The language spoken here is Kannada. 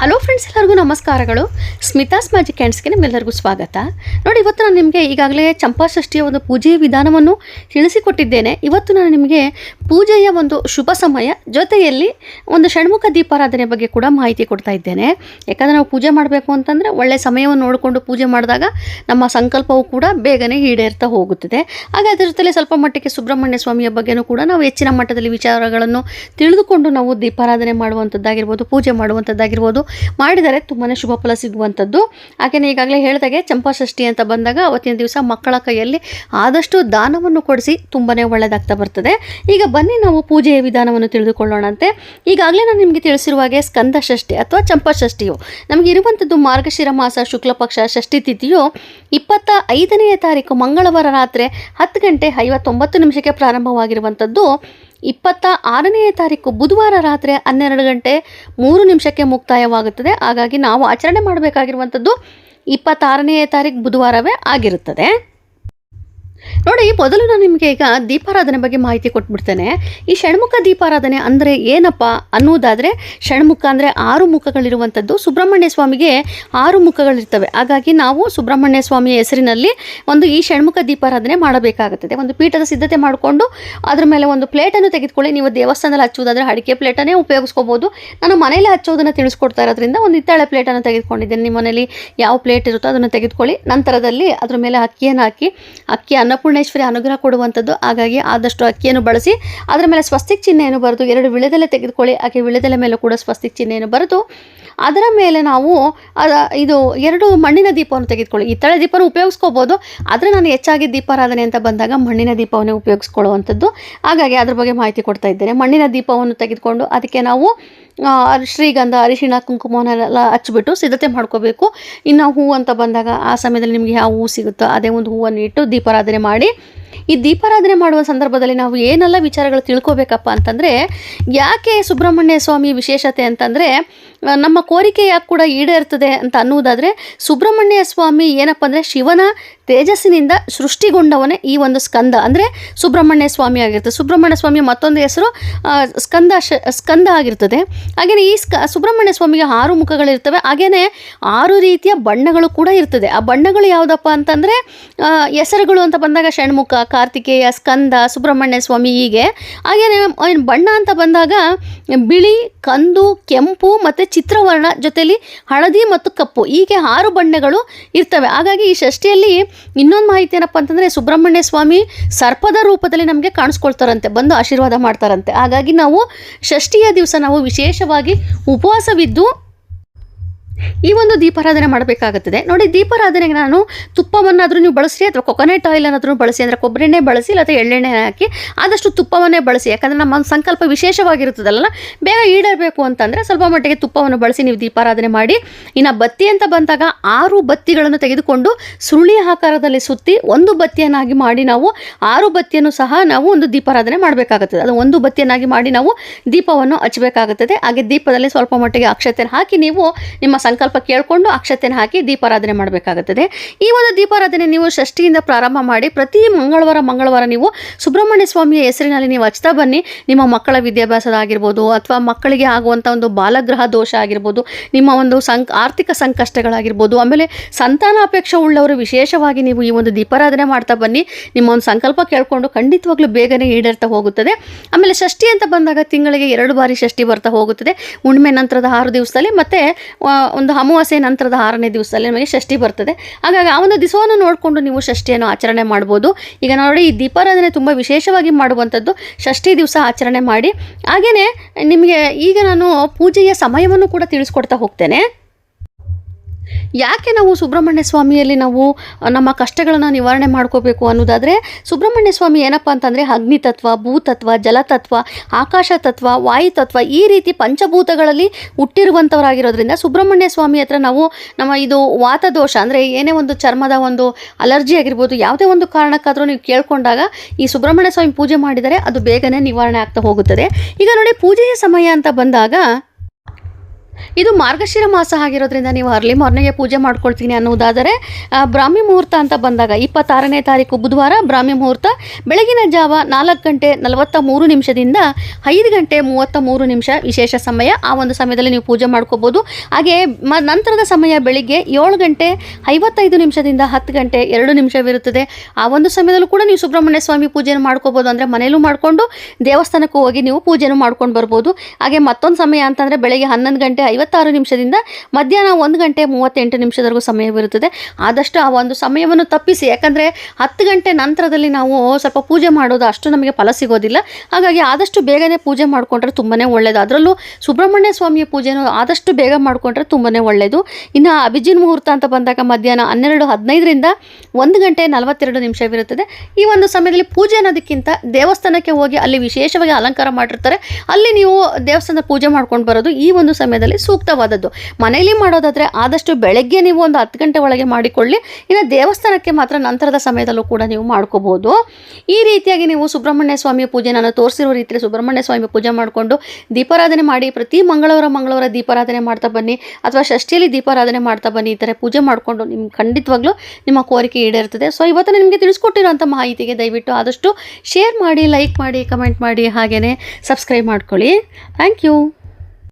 हेलो ಫ್ರೆಂಡ್ಸ್ ಎಲ್ಲರಿಗೂ ನಮಸ್ಕಾರಗಳು. ಸ್ಮಿತಾಸ್ ಮ್ಯಾಜಿಕ್ ಹ್ಯಾಂಡ್ಸ್ಗೆ ನಿಮ್ಮೆಲ್ಲರಿಗೂ ಸ್ವಾಗತ. ನೋಡಿ, ಇವತ್ತು ನಾನು ನಿಮಗೆ ಈಗಾಗಲೇ ಚಂಪಾಷಷ್ಠಿಯ ಒಂದು ಪೂಜೆಯ ವಿಧಾನವನ್ನು ತಿಳಿಸಿಕೊಟ್ಟಿದ್ದೇನೆ. ಇವತ್ತು ನಾನು ನಿಮಗೆ ಪೂಜೆಯ ಒಂದು ಶುಭ ಸಮಯ ಜೊತೆಯಲ್ಲಿ ಒಂದು ಷಣ್ಮುಖ ದೀಪಾರಾಧನೆ ಬಗ್ಗೆ ಕೂಡ ಮಾಹಿತಿ ಕೊಡ್ತಾ ಇದ್ದೇನೆ. ಯಾಕಂದರೆ ನಾವು ಪೂಜೆ ಮಾಡಬೇಕು ಅಂತಂದರೆ ಒಳ್ಳೆಯ ಸಮಯವನ್ನು ನೋಡಿಕೊಂಡು ಪೂಜೆ ಮಾಡಿದಾಗ ನಮ್ಮ ಸಂಕಲ್ಪವು ಕೂಡ ಬೇಗನೆ ಈಡೇರ್ತಾ ಹೋಗುತ್ತದೆ. ಹಾಗೆ ಅದರ ಜೊತೆಲಿ ಸ್ವಲ್ಪ ಮಟ್ಟಿಗೆ ಸುಬ್ರಹ್ಮಣ್ಯ ಸ್ವಾಮಿಯ ಬಗ್ಗೆನೂ ಕೂಡ ನಾವು ಹೆಚ್ಚಿನ ಮಟ್ಟದಲ್ಲಿ ವಿಚಾರಗಳನ್ನು ತಿಳಿದುಕೊಂಡು ನಾವು ದೀಪಾರಾಧನೆ ಮಾಡುವಂಥದ್ದಾಗಿರ್ಬೋದು, ಪೂಜೆ ಮಾಡುವಂಥದ್ದಾಗಿರ್ಬೋದು ಮಾಡಿದರೆ ತುಂಬಾ ಶುಭ ಫಲ ಸಿಗುವಂಥದ್ದು. ಹಾಗೆಯೇ ಈಗಾಗಲೇ ಹೇಳಿದಾಗೆ ಚಂಪಾಷಷ್ಠಿ ಅಂತ ಬಂದಾಗ ಅವತ್ತಿನ ದಿವಸ ಮಕ್ಕಳ ಕೈಯಲ್ಲಿ ಆದಷ್ಟು ದಾನವನ್ನು ಕೊಡಿಸಿ ತುಂಬಾ ಒಳ್ಳೆಯದಾಗ್ತಾ ಬರ್ತದೆ. ಈಗ ಬನ್ನಿ ನಾವು ಪೂಜೆಯ ವಿಧಾನವನ್ನು ತಿಳಿದುಕೊಳ್ಳೋಣಂತೆ. ಈಗಾಗಲೇ ನಾನು ನಿಮಗೆ ತಿಳಿಸಿರುವ ಹಾಗೆ ಸ್ಕಂದ ಷಷ್ಠಿ ಅಥವಾ ಚಂಪಾಷಷ್ಠಿಯು ನಮಗೆ ಇರುವಂಥದ್ದು ಮಾರ್ಗಶಿರ ಮಾಸ ಶುಕ್ಲ ಪಕ್ಷ ಷಷ್ಠಿ ತಿಥಿಯು ಇಪ್ಪತ್ತ ಐದನೆಯ ತಾರೀಕು ಮಂಗಳವಾರ ರಾತ್ರಿ ಹತ್ತು ಗಂಟೆ ಐವತ್ತೊಂಬತ್ತು ನಿಮಿಷಕ್ಕೆ ಪ್ರಾರಂಭವಾಗಿರುವಂಥದ್ದು. ಇಪ್ಪತ್ತ ಆರನೆಯ ತಾರೀಕು ಬುಧವಾರ ರಾತ್ರಿ ಹನ್ನೆರಡು ಗಂಟೆ ಮೂರು ನಿಮಿಷಕ್ಕೆ ಮುಕ್ತಾಯವಾಗುತ್ತದೆ. ಹಾಗಾಗಿ ನಾವು ಆಚರಣೆ ಮಾಡಬೇಕಾಗಿರುವಂಥದ್ದು ಇಪ್ಪತ್ತಾರನೆಯ ತಾರೀಕು ಬುಧವಾರವೇ ಆಗಿರುತ್ತದೆ. ನೋಡಿ, ಮೊದಲು ನಾನು ನಿಮಗೆ ಈಗ ದೀಪಾರಾಧನೆ ಬಗ್ಗೆ ಮಾಹಿತಿ ಕೊಟ್ಬಿಡ್ತೇನೆ. ಈ ಷಣ್ಮುಖ ದೀಪಾರಾಧನೆ ಅಂದರೆ ಏನಪ್ಪ ಅನ್ನೋದಾದರೆ ಷಣ್ಮುಖ ಅಂದರೆ ಆರು ಮುಖಗಳಿರುವಂಥದ್ದು. ಸುಬ್ರಹ್ಮಣ್ಯ ಸ್ವಾಮಿಗೆ ಆರು ಮುಖಗಳಿರ್ತವೆ. ಹಾಗಾಗಿ ನಾವು ಸುಬ್ರಹ್ಮಣ್ಯ ಸ್ವಾಮಿಯ ಹೆಸರಿನಲ್ಲಿ ಒಂದು ಈ ಷಣ್ಮುಖ ದೀಪಾರಾಧನೆ ಮಾಡಬೇಕಾಗುತ್ತದೆ. ಒಂದು ಪೀಠದ ಸಿದ್ಧತೆ ಮಾಡಿಕೊಂಡು ಅದರ ಮೇಲೆ ಒಂದು ಪ್ಲೇಟನ್ನು ತೆಗೆದುಕೊಳ್ಳಿ. ನೀವು ದೇವಸ್ಥಾನದಲ್ಲಿ ಹಚ್ಚುವುದಾದರೆ ಅಡಿಕೆ ಪ್ಲೇಟನ್ನೇ ಉಪಯೋಗಿಸ್ಕೋಬೋದು. ನಾನು ಮನೇಲಿ ಹಚ್ಚೋದನ್ನು ತಿಳಿಸ್ಕೊಡ್ತಾ ಇರೋದ್ರಿಂದ ಒಂದು ಹಿತ್ತಾಳೆ ಪ್ಲೇಟನ್ನು ತೆಗೆದುಕೊಂಡಿದ್ದೇನೆ. ನಿಮ್ಮ ಮನೇಲಿ ಯಾವ ಪ್ಲೇಟ್ ಇರುತ್ತೋ ಅದನ್ನು ತೆಗೆದುಕೊಳ್ಳಿ. ನಂತರದಲ್ಲಿ ಅದರ ಮೇಲೆ ಅಕ್ಕಿಯನ್ನು ಹಾಕಿ ಅಕ್ಕಿ ಅನ್ನಪೂರ್ಣೇಶ್ವರಿ ಅನುಗ್ರಹ ಕೊಡುವಂಥದ್ದು. ಹಾಗಾಗಿ ಆದಷ್ಟು ಅಕ್ಕಿಯನ್ನು ಬಳಸಿ, ಅದರ ಮೇಲೆ ಸ್ವಸ್ತಿಕ್ ಚಿಹ್ನೆಯನ್ನು ಬರೆದು ಎರಡು ವಿಳೆದೆಲೆ ತೆಗೆದುಕೊಳ್ಳಿ. ಆಕೆ ವಿಳೆದೆಲೆ ಮೇಲೂ ಕೂಡ ಸ್ವಸ್ತಿಕ್ ಚಿಹ್ನೆಯನ್ನು ಬರೆದು ಅದರ ಮೇಲೆ ನಾವು ಇದು ಎರಡು ಮಣ್ಣಿನ ದೀಪವನ್ನು ತೆಗೆದುಕೊಳ್ಳಿ. ಇತ್ತಳೆ ದೀಪನ ಉಪಯೋಗಿಸ್ಕೋಬೋದು. ಆದರೆ ನಾನು ಹೆಚ್ಚಾಗಿ ದೀಪಾರಾಧನೆ ಅಂತ ಬಂದಾಗ ಮಣ್ಣಿನ ದೀಪವನ್ನು ಉಪಯೋಗಿಸ್ಕೊಳ್ಳುವಂಥದ್ದು. ಹಾಗಾಗಿ ಅದ್ರ ಬಗ್ಗೆ ಮಾಹಿತಿ ಕೊಡ್ತಾ ಇದ್ದೇನೆ. ಮಣ್ಣಿನ ದೀಪವನ್ನು ತೆಗೆದುಕೊಂಡು ಅದಕ್ಕೆ ನಾವು ಶ್ರೀಗಂಧ, ಅರಿಶಿಣ, ಕುಂಕುಮವನ್ನೆಲ್ಲ ಹಚ್ಚಿಬಿಟ್ಟು ಸಿದ್ಧತೆ ಮಾಡ್ಕೋಬೇಕು. ಇನ್ನು ಹೂವು ಅಂತ ಬಂದಾಗ ಆ ಸಮಯದಲ್ಲಿ ನಿಮಗೆ ಯಾವ ಹೂವು ಸಿಗುತ್ತೋ ಅದೇ ಒಂದು ಹೂವನ್ನು ಇಟ್ಟು ದೀಪಾರಾಧನೆ ಮಾಡಿ ಈ ದೀಪಾರಾಧನೆ ಮಾಡುವ ಸಂದರ್ಭದಲ್ಲಿ ನಾವು ಏನೆಲ್ಲ ವಿಚಾರಗಳು ತಿಳ್ಕೊಬೇಕಪ್ಪ ಅಂತಂದರೆ, ಯಾಕೆ ಸುಬ್ರಹ್ಮಣ್ಯ ಸ್ವಾಮಿ ವಿಶೇಷತೆ ಅಂತಂದರೆ ನಮ್ಮ ಕೋರಿಕೆ ಯಾಕೆ ಕೂಡ ಈಡೇರ್ತದೆ ಅಂತ ಅನ್ನುವುದಾದರೆ, ಸುಬ್ರಹ್ಮಣ್ಯ ಸ್ವಾಮಿ ಏನಪ್ಪ ಅಂದರೆ ಶಿವನ ತೇಜಸ್ಸಿನಿಂದ ಸೃಷ್ಟಿಗೊಂಡವನೇ ಈ ಒಂದು ಸ್ಕಂದ. ಅಂದರೆ ಸುಬ್ರಹ್ಮಣ್ಯ ಸ್ವಾಮಿ ಆಗಿರ್ತದೆ ಸುಬ್ರಹ್ಮಣ್ಯ ಸ್ವಾಮಿ ಮತ್ತೊಂದು ಹೆಸರು ಸ್ಕಂದ ಸ್ಕಂದ ಆಗಿರ್ತದೆ. ಹಾಗೆಯೇ ಈ ಸ್ಕ, ಸುಬ್ರಹ್ಮಣ್ಯ ಸ್ವಾಮಿಗೆ ಆರು ಮುಖಗಳಿರ್ತವೆ. ಹಾಗೆಯೇ ಆರು ರೀತಿಯ ಬಣ್ಣಗಳು ಕೂಡ ಇರ್ತದೆ. ಆ ಬಣ್ಣಗಳು ಯಾವುದಪ್ಪ ಅಂತಂದರೆ ಹೆಸರುಗಳು ಅಂತ ಬಂದಾಗ ಷಣ್ಮುಖ ಕಾರ್ತಿಕೇಯ, ಸ್ಕಂದ, ಸುಬ್ರಹ್ಮಣ್ಯ ಸ್ವಾಮಿ ಹೀಗೆ. ಹಾಗೆಯೇ ಬಣ್ಣ ಅಂತ ಬಂದಾಗ ಬಿಳಿ, ಕಂದು, ಕೆಂಪು ಮತ್ತು ಚಿತ್ರವರ್ಣ ಜೊತೆಯಲ್ಲಿ ಹಳದಿ ಮತ್ತು ಕಪ್ಪು. ಹೀಗೆ ಆರು ಬಣ್ಣಗಳು ಇರ್ತವೆ. ಹಾಗಾಗಿ ಈ ಷಷ್ಠಿಯಲ್ಲಿ ಇನ್ನೊಂದು ಮಾಹಿತಿ ಏನಪ್ಪ ಅಂತಂದರೆ ಸುಬ್ರಹ್ಮಣ್ಯ ಸ್ವಾಮಿ ಸರ್ಪದ ರೂಪದಲ್ಲಿ ನಮಗೆ ಕಾಣಿಸ್ಕೊಳ್ತಾರಂತೆ, ಬಂದು ಆಶೀರ್ವಾದ ಮಾಡ್ತಾರಂತೆ. ಹಾಗಾಗಿ ನಾವು ಷಷ್ಠಿಯ ದಿವಸ ನಾವು ವಿಶೇಷವಾಗಿ ಉಪವಾಸವಿದ್ದು ಈ ಒಂದು ದೀಪಾರಾಧನೆ ಮಾಡಬೇಕಾಗುತ್ತದೆ. ನೋಡಿ, ದೀಪಾರಾಧನೆಗೆ ನಾನು ತುಪ್ಪವನ್ನಾದರೂ ನೀವು ಬಳಸಿ ಅಥವಾ ಕೊಕೊನೆಟ್ ಆಯಿಲ್ ಏನಾದರೂ ಬಳಸಿ ಅಂದರೆ ಕೊಬ್ಬರಿ ಎಣ್ಣೆ ಬಳಸಿ ಅಥವಾ ಎಳ್ಳೆಣ್ಣೆ ಹಾಕಿ ಆದಷ್ಟು ತುಪ್ಪವನ್ನೇ ಬಳಸಿ ಯಾಕಂದರೆ ನಮ್ಮ ಒಂದು ಸಂಕಲ್ಪ ವಿಶೇಷವಾಗಿರುತ್ತದಲ್ಲ, ಬೇಗ ಈಡೇರಬೇಕು ಅಂತಂದರೆ ಸ್ವಲ್ಪ ಮಟ್ಟಿಗೆ ತುಪ್ಪವನ್ನು ಬಳಸಿ ನೀವು ದೀಪಾರಾಧನೆ ಮಾಡಿ. ಇನ್ನು ಬತ್ತಿ ಅಂತ ಬಂದಾಗ ಆರು ಬತ್ತಿಗಳನ್ನು ತೆಗೆದುಕೊಂಡು ಸುರುಳಿ ಆಕಾರದಲ್ಲಿ ಸುತ್ತಿ ಒಂದು ಬತ್ತಿಯನ್ನಾಗಿ ಮಾಡಿ ನಾವು ಆರು ಬತ್ತಿಯನ್ನು ಸಹ ನಾವು ಒಂದು ದೀಪಾರಾಧನೆ ಮಾಡಬೇಕಾಗುತ್ತದೆ. ಅದು ಒಂದು ಬತ್ತಿಯನ್ನಾಗಿ ಮಾಡಿ ನಾವು ದೀಪವನ್ನು ಹಚ್ಚಬೇಕಾಗುತ್ತದೆ. ಹಾಗೆ ದೀಪದಲ್ಲಿ ಸ್ವಲ್ಪ ಮಟ್ಟಿಗೆ ಅಕ್ಷತೆಯನ್ನು ಹಾಕಿ ನೀವು ನಿಮ್ಮ ಸಂಕಲ್ಪ ಕೇಳಿಕೊಂಡು ಅಕ್ಷತೆಯನ್ನು ಹಾಕಿ ದೀಪಾರಾಧನೆ ಮಾಡಬೇಕಾಗುತ್ತದೆ. ಈ ಒಂದು ದೀಪಾರಾಧನೆ ನೀವು ಷಷ್ಠಿಯಿಂದ ಪ್ರಾರಂಭ ಮಾಡಿ ಪ್ರತಿ ಮಂಗಳವಾರ ಮಂಗಳವಾರ ನೀವು ಸುಬ್ರಹ್ಮಣ್ಯ ಸ್ವಾಮಿಯ ಹೆಸರಿನಲ್ಲಿ ನೀವು ಹಚ್ತಾ ಬನ್ನಿ. ನಿಮ್ಮ ಮಕ್ಕಳ ವಿದ್ಯಾಭ್ಯಾಸದಾಗಿರ್ಬೋದು ಅಥವಾ ಮಕ್ಕಳಿಗೆ ಆಗುವಂಥ ಒಂದು ಬಾಲಗ್ರಹ ದೋಷ ಆಗಿರ್ಬೋದು, ನಿಮ್ಮ ಒಂದು ಸಂ ಆರ್ಥಿಕ ಸಂಕಷ್ಟಗಳಾಗಿರ್ಬೋದು, ಆಮೇಲೆ ಸಂತಾನ ಅಪೇಕ್ಷೆ ಉಳ್ಳವರು ವಿಶೇಷವಾಗಿ ನೀವು ಈ ಒಂದು ದೀಪಾರಾಧನೆ ಮಾಡ್ತಾ ಬನ್ನಿ. ನಿಮ್ಮ ಒಂದು ಸಂಕಲ್ಪ ಕೇಳಿಕೊಂಡು ಖಂಡಿತವಾಗ್ಲೂ ಬೇಗನೆ ಈಡೇರ್ತಾ ಹೋಗುತ್ತದೆ. ಆಮೇಲೆ ಷಷ್ಠಿ ಅಂತ ಬಂದಾಗ ತಿಂಗಳಿಗೆ ಎರಡು ಬಾರಿ ಷಷ್ಠಿ ಬರ್ತಾ ಹೋಗುತ್ತದೆ. ಹುಣ್ಣಿಮೆ ನಂತರದ ಆರು ದಿವಸದಲ್ಲಿ ಮತ್ತು ಒಂದು ಅಮಾವಾಸ್ಯೆ ನಂತರದ ಆರನೇ ದಿವಸದಲ್ಲಿ ನಮಗೆ ಷಷ್ಠಿ ಬರ್ತದೆ. ಹಾಗಾಗಿ ಆ ಒಂದು ದಿವಸವನ್ನು ನೋಡಿಕೊಂಡು ನೀವು ಷಷ್ಠಿಯನ್ನು ಆಚರಣೆ ಮಾಡ್ಬೋದು. ಈಗ ನೋಡಿ ಈ ದೀಪಾರಾಧನೆ ತುಂಬ ವಿಶೇಷವಾಗಿ ಮಾಡುವಂಥದ್ದು ಷಷ್ಠಿ ದಿವಸ ಆಚರಣೆ ಮಾಡಿ. ಹಾಗೆಯೇ ನಿಮಗೆ ಈಗ ನಾನು ಪೂಜೆಯ ಸಮಯವನ್ನು ಕೂಡ ತಿಳಿಸ್ಕೊಡ್ತಾ ಹೋಗ್ತೇನೆ. ಯಾಕೆ ನಾವು ಸುಬ್ರಹ್ಮಣ್ಯ ಸ್ವಾಮಿಯಲ್ಲಿ ನಾವು ನಮ್ಮ ಕಷ್ಟಗಳನ್ನು ನಿವಾರಣೆ ಮಾಡ್ಕೋಬೇಕು ಅನ್ನೋದಾದರೆ, ಸುಬ್ರಹ್ಮಣ್ಯ ಸ್ವಾಮಿ ಏನಪ್ಪ ಅಂತಂದರೆ ಅಗ್ನಿ ತತ್ವ ಭೂತತ್ವ, ಜಲತತ್ವ ಆಕಾಶ ತತ್ವ ವಾಯು ತತ್ವ ಈ ರೀತಿ ಪಂಚಭೂತಗಳಲ್ಲಿ ಹುಟ್ಟಿರುವಂಥವರಾಗಿರೋದ್ರಿಂದ ಸುಬ್ರಹ್ಮಣ್ಯ ಸ್ವಾಮಿ ಹತ್ರ ನಾವು, ನಮ್ಮ ಇದು ವಾತದೋಷ, ಅಂದರೆ ಏನೇ ಒಂದು ಚರ್ಮದ ಒಂದು ಅಲರ್ಜಿ ಆಗಿರ್ಬೋದು, ಯಾವುದೇ ಒಂದು ಕಾರಣಕ್ಕಾದರೂ ನೀವು ಕೇಳ್ಕೊಂಡಾಗ ಈ ಸುಬ್ರಹ್ಮಣ್ಯ ಸ್ವಾಮಿ ಪೂಜೆ ಮಾಡಿದರೆ ಅದು ಬೇಗನೆ ನಿವಾರಣೆ ಆಗ್ತಾ ಹೋಗುತ್ತದೆ. ಈಗ ನೋಡಿ, ಪೂಜೆಯ ಸಮಯ ಅಂತ ಬಂದಾಗ ಇದು ಮಾರ್ಗಶಿರ ಮಾಸ ಆಗಿರೋದ್ರಿಂದ ನೀವು ಅರ್ಲಿ ಮಾರ್ನಿಂಗೇ ಪೂಜೆ ಮಾಡ್ಕೊಳ್ತೀನಿ ಅನ್ನೋದಾದರೆ ಬ್ರಾಹ್ಮಿ ಮುಹೂರ್ತ ಅಂತ ಬಂದಾಗ ಇಪ್ಪತ್ತಾರನೇ ತಾರೀಕು ಬುಧವಾರ ಬ್ರಾಹ್ಮಿ ಮುಹೂರ್ತ, ಬೆಳಗಿನ ಜಾವ ನಾಲ್ಕು ಗಂಟೆ ನಲವತ್ತ ಮೂರು ನಿಮಿಷದಿಂದ ಐದು ಗಂಟೆ ಮೂವತ್ತ ಮೂರು ನಿಮಿಷ ವಿಶೇಷ ಸಮಯ. ಆ ಒಂದು ಸಮಯದಲ್ಲಿ ನೀವು ಪೂಜೆ ಮಾಡ್ಕೋಬೋದು. ಹಾಗೆ ಮ, ನಂತರದ ಸಮಯ ಬೆಳಿಗ್ಗೆ ಏಳು ಗಂಟೆ ಐವತ್ತೈದು ನಿಮಿಷದಿಂದ ಹತ್ತು ಗಂಟೆ ಎರಡು ನಿಮಿಷವಿರುತ್ತದೆ. ಆ ಒಂದು ಸಮಯದಲ್ಲೂ ಕೂಡ ನೀವು ಸುಬ್ರಹ್ಮಣ್ಯ ಸ್ವಾಮಿ ಪೂಜೆಯನ್ನು ಮಾಡ್ಕೋಬೋದು ಅಂದರೆ ಮನೆಯಲ್ಲೂ ಮಾಡಿಕೊಂಡು ದೇವಸ್ಥಾನಕ್ಕೂ ಹೋಗಿ ನೀವು ಪೂಜೆನೂ ಮಾಡ್ಕೊಂಡು ಬರ್ಬೋದು. ಹಾಗೆ ಮತ್ತೊಂದು ಸಮಯ ಅಂತಂದರೆ ಬೆಳಗ್ಗೆ ಹನ್ನೊಂದು ಗಂಟೆ ಐವತ್ತಾರು ನಿಮಿಷದಿಂದ ಮಧ್ಯಾಹ್ನ ಒಂದು ಗಂಟೆ ಮೂವತ್ತೆಂಟು ನಿಮಿಷದವರೆಗೂ ಸಮಯವಿರುತ್ತದೆ ಆದಷ್ಟು ಆ ಒಂದು ಸಮಯವನ್ನು ತಪ್ಪಿಸಿ. ಯಾಕಂದರೆ ಹತ್ತು ಗಂಟೆ ನಂತರದಲ್ಲಿ ನಾವು ಸ್ವಲ್ಪ ಪೂಜೆ ಮಾಡೋದು ಅಷ್ಟು ನಮಗೆ ಫಲ ಸಿಗೋದಿಲ್ಲ. ಹಾಗಾಗಿ ಆದಷ್ಟು ಬೇಗನೆ ಪೂಜೆ ಮಾಡಿಕೊಂಡ್ರೆ ತುಂಬಾ ಒಳ್ಳೆಯದು ಅದರಲ್ಲೂ ಸುಬ್ರಹ್ಮಣ್ಯ ಸ್ವಾಮಿಯ ಪೂಜೆನೂ ಆದಷ್ಟು ಬೇಗ ಮಾಡಿಕೊಂಡ್ರೆ ತುಂಬಾ ಒಳ್ಳೆಯದು ಇನ್ನು ಅಭಿಜಿನ್ ಮುಹೂರ್ತ ಅಂತ ಬಂದಾಗ ಮಧ್ಯಾಹ್ನ ಹನ್ನೆರಡು ಹದಿನೈದರಿಂದ ಒಂದು ಗಂಟೆ ನಲವತ್ತೆರಡು ನಿಮಿಷವಿರುತ್ತದೆ ಈ ಒಂದು ಸಮಯದಲ್ಲಿ ಪೂಜೆ ಅನ್ನೋದಕ್ಕಿಂತ ದೇವಸ್ಥಾನಕ್ಕೆ ಹೋಗಿ ಅಲ್ಲಿ ವಿಶೇಷವಾಗಿ ಅಲಂಕಾರ ಮಾಡಿರ್ತಾರೆ. ಅಲ್ಲಿ ನೀವು ದೇವಸ್ಥಾನದ ಪೂಜೆ ಮಾಡ್ಕೊಂಡು ಬರೋದು ಈ ಒಂದು ಸಮಯದಲ್ಲಿ ಸೂಕ್ತವಾದದ್ದು. ಮನೆಯಲ್ಲಿ ಮಾಡೋದಾದರೆ ಆದಷ್ಟು ಬೆಳಗ್ಗೆ ನೀವು ಒಂದು ಹತ್ತು ಗಂಟೆ ಒಳಗೆ ಮಾಡಿಕೊಳ್ಳಿ, ಇನ್ನು ದೇವಸ್ಥಾನಕ್ಕೆ ಮಾತ್ರ ನಂತರದ ಸಮಯದಲ್ಲೂ ಕೂಡ ನೀವು ಮಾಡ್ಕೋಬೋದು. ಈ ರೀತಿಯಾಗಿ ನೀವು ಸುಬ್ರಹ್ಮಣ್ಯ ಸ್ವಾಮಿ ಪೂಜೆ, ನಾನು ತೋರಿಸಿರೋ ರೀತಿಯಲ್ಲಿ ಸುಬ್ರಹ್ಮಣ್ಯ ಸ್ವಾಮಿ ಪೂಜೆ ಮಾಡಿಕೊಂಡು ದೀಪಾರಾಧನೆ ಮಾಡಿ, ಪ್ರತಿ ಮಂಗಳವಾರ ಮಂಗಳವಾರ ದೀಪಾರಾಧನೆ ಮಾಡ್ತಾ ಬನ್ನಿ, ಅಥವಾ ಷಷ್ಠಿಯಲ್ಲಿ ದೀಪಾರಾಧನೆ ಮಾಡ್ತಾ ಬನ್ನಿ, ಈ ಥರ ಪೂಜೆ ಮಾಡಿಕೊಂಡು ನಿಮ್ಗೆ ಖಂಡಿತವಾಗ್ಲೂ ನಿಮ್ಮ ಕೋರಿಕೆ ಈಡೇರ್ತದೆ. ಸೊ ಇವತ್ತು ನಿಮಗೆ ತಿಳಿಸ್ಕೊಟ್ಟಿರೋಂಥ ಮಾಹಿತಿಗೆ ದಯವಿಟ್ಟು ಆದಷ್ಟು ಶೇರ್ ಮಾಡಿ, ಲೈಕ್ ಮಾಡಿ, ಕಮೆಂಟ್ ಮಾಡಿ ಹಾಗೆಯೇ ಸಬ್ಸ್ಕ್ರೈಬ್ ಮಾಡ್ಕೊಳ್ಳಿ. Thank you.